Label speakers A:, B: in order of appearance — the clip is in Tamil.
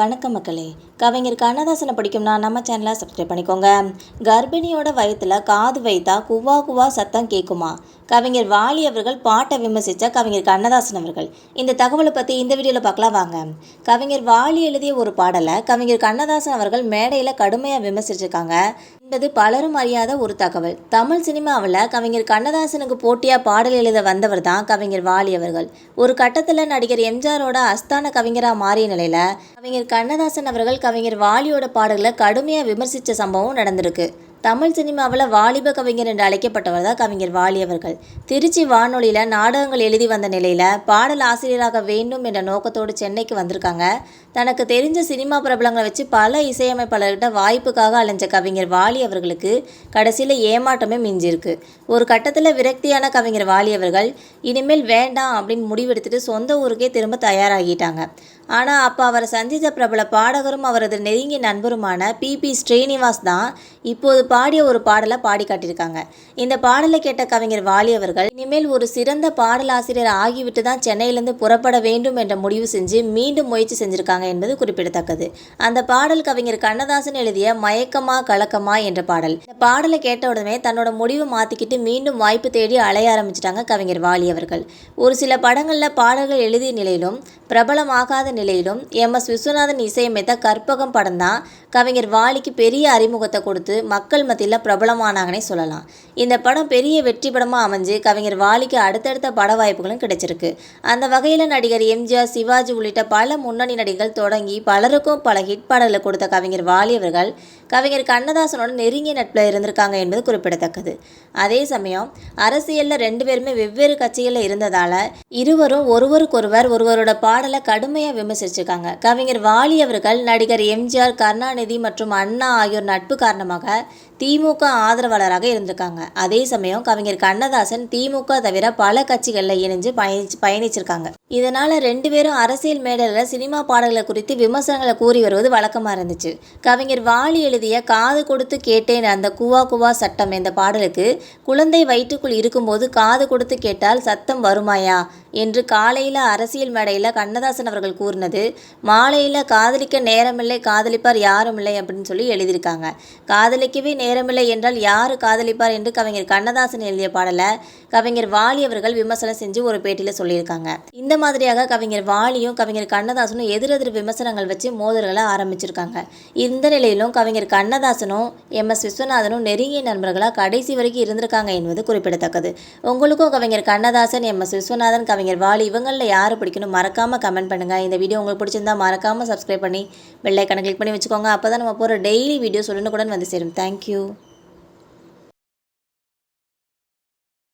A: வணக்கம் மக்களே. கவிஞர் கண்ணதாசனை பிடிக்கும்னா நம்ம சேனலை சப்ஸ்கிரைப் பண்ணிக்கோங்க. கர்ப்பிணியோட வயத்தில் காது வைத்தா குவா குவா சத்தம் கேட்குமா கவிஞர் வாலி அவர்கள் பாட்டை விமர்சித்த கவிஞர் கண்ணதாசன் அவர்கள். இந்த தகவலை பற்றி இந்த வீடியோவில் பார்க்கலாம் வாங்க. கவிஞர் வாலி எழுதிய ஒரு பாடலை கவிஞர் கண்ணதாசன் அவர்கள் மேடையில் கடுமையாக விமர்சிச்சிருக்காங்க. என்பது பலரும் அறியாத ஒரு தகவல். தமிழ் சினிமாவில் கவிஞர் கண்ணதாசனுக்கு போட்டியாக பாடல் எழுத வந்தவர் தான் கவிஞர் வாலி அவர்கள். ஒரு கட்டத்தில் நடிகர் எம்ஜிஆரோட அஸ்தான கவிஞராக மாறிய நிலையில் கவிஞர் கண்ணதாசன் அவர்கள் கவிஞர் வாலியோட பாடல்களை கடுமையாக விமர்சித்த சம்பவம் நடந்திருக்கு. தமிழ் சினிமாவில் வாலிப கவிஞர் என்று அழைக்கப்பட்டவர் தான் கவிஞர் வாலி அவர்கள். திருச்சி வானொலியில் நாடகங்கள் எழுதி வந்த நிலையில் பாடல் ஆசிரியராக வேண்டும் என்ற நோக்கத்தோடு சென்னைக்கு வந்திருக்காங்க. தனக்கு தெரிஞ்ச சினிமா பிரபலங்களை வச்சு பல இசையமைப்பாளர்கிட்ட வாய்ப்புக்காக அலைஞ்ச கவிஞர் வாலி அவர்களுக்கு கடைசியில் ஏமாற்றமே மிஞ்சிருக்கு. ஒரு கட்டத்தில் விரக்தியான கவிஞர் வாலி அவர்கள் இனிமேல் வேண்டாம் அப்படின்னு முடிவெடுத்துட்டு சொந்த ஊருக்கே திரும்ப தயாராகிட்டாங்க. ஆனால் அப்போ அவரை சந்தித்த பிரபல பாடகரும் அவரது நெருங்கிய நண்பருமான பிபி ஸ்ரீனிவாஸ் தான் இப்போது பாடிய ஒரு பாடலை பாடி காட்டியிருக்காங்க. இந்த பாடலை கேட்ட கவிஞர் வாலி அவர்கள் இனிமேல் ஒரு சிறந்த பாடலாசிரியர் ஆகிவிட்டு தான் சென்னையிலிருந்து புறப்பட வேண்டும் என்ற முடிவு செஞ்சு மீண்டும் முயற்சி செஞ்சிருக்காங்க என்பது குறிப்பிடத்தக்கது. அந்த பாடல் கவிஞர் கண்ணதாசன் எழுதிய மயக்கமா கலக்கமா என்ற பாடல். இந்த பாடலை கேட்ட உடனே தன்னோட முடிவு மாற்றிக்கிட்டு மீண்டும் வாய்ப்பு தேடி அலைய ஆரம்பிச்சிட்டாங்க கவிஞர் வாலி அவர்கள். ஒரு சில படங்களில் பாடல்கள் எழுதிய நிலையிலும் பிரபலமாகாத நிலையிலும் எம். எஸ். விஸ்வநாதன் இசையமைத்த கற்பகம் படம் தான் கவிஞர் வாலிக்கு பெரிய அறிமுகத்தை கொடுத்து மக்கள் மத்தியில் பிரபலமானாங்கன்னே சொல்லலாம். இந்த இந்த படம் பெரிய வெற்றி படமாக அமைஞ்சு கவிஞர் வாலிக்கு அடுத்தடுத்த பட வாய்ப்புகளும் கிடைச்சிருக்கு. அந்த வகையில் நடிகர் எம்ஜிஆர் சிவாஜி உள்ளிட்ட பல முன்னணி நடிகர்கள் தொடங்கி பலருக்கும் பல ஹிட் பாடல்களை கொடுத்த கவிஞர் வாலி அவர்கள் கவிஞர் கண்ணதாசனோட நெருங்கிய நட்பில் இருந்திருக்காங்க என்பது குறிப்பிடத்தக்கது. அதே சமயம் அரசியலில் ரெண்டு பேருமே வெவ்வேறு கட்சிகளில் இருந்ததால் இருவரும் ஒருவருக்கொருவர் ஒருவரோட பாடலை கடுமையாக விமர்சிச்சிருக்காங்க. கவிஞர் வாலி அவர்கள் நடிகர் எம்ஜிஆர் கருணாநிதி மற்றும் அண்ணா ஆகியோர் நட்பு காரணமாக திமுக ஆதரவாளராக இருந்திருக்காங்க. அதே சமயம் கவிஞர் கண்ணதாசன் திமுக தவிர பல கட்சிகளில் இணைஞ்சு பயணிச்சு பயணிச்சிருக்காங்க. இதனால் ரெண்டு பேரும் அரசியல் மேடையில் சினிமா பாடல்களை குறித்து விமர்சனங்களை கூறி வருவது வழக்கமாக இருந்துச்சு. கவிஞர் வாலி எழுதிய காது கொடுத்து கேட்டேன் அந்த குவா குவா சட்டம் என்ற பாடலுக்கு குழந்தை வயிற்றுக்குள் இருக்கும்போது காது கொடுத்து கேட்டால் சத்தம் வருமாயா? என்று காலையில் அரசியல் மேடையில் கண்ணதாசன் அவர்கள் கூறினது மாலையில் காதலிக்க நேரமில்லை காதலிப்பார் யாரும் இல்லை அப்படின்னு சொல்லி எழுதியிருக்காங்க. காதலிக்கவே நேரமில்லை என்றால் யார் காதலிப்பார் என்று கவிஞர் கண்ணதாசன் எழுதிய பாடலை கவிஞர் வாலி அவர்கள் விமர்சனம் செஞ்சு ஒரு பேட்டியில் சொல்லியிருக்காங்க. இந்த மாதிரியாக கவிஞர் வாலியும் கவிஞர் கண்ணதாசனும் எதிரெதிர் விமர்சனங்கள் வச்சு மோதல்களை ஆரம்பிச்சிருக்காங்க. இந்த நிலையிலும் கவிஞர் கண்ணதாசனும் எம். எஸ். விஸ்வநாதனும் நெருங்கிய நண்பர்களாக கடைசி வரைக்கும் இருந்திருக்காங்க என்பது குறிப்பிடத்தக்கது. உங்களுக்கும் கவிஞர் கண்ணதாசன் எம். எஸ். விஸ்வநாதன் கவிஞர் வாலி இவங்களில் யார் பிடிக்கணும் மறக்காமல் கமெண்ட் பண்ணுங்கள் இந்த வீடியோ உங்களுக்கு பிடிச்சிருந்தா மறக்காமல் சப்ஸ்கிரைப் பண்ணி பெல்லைக்கான கிளிக் பண்ணி வச்சுக்கோங்க. அப்போ தான் நம்ம போகிற டெய்லி வீடியோ உடனுக்குடன் வந்து சேரும். தேங்க்யூ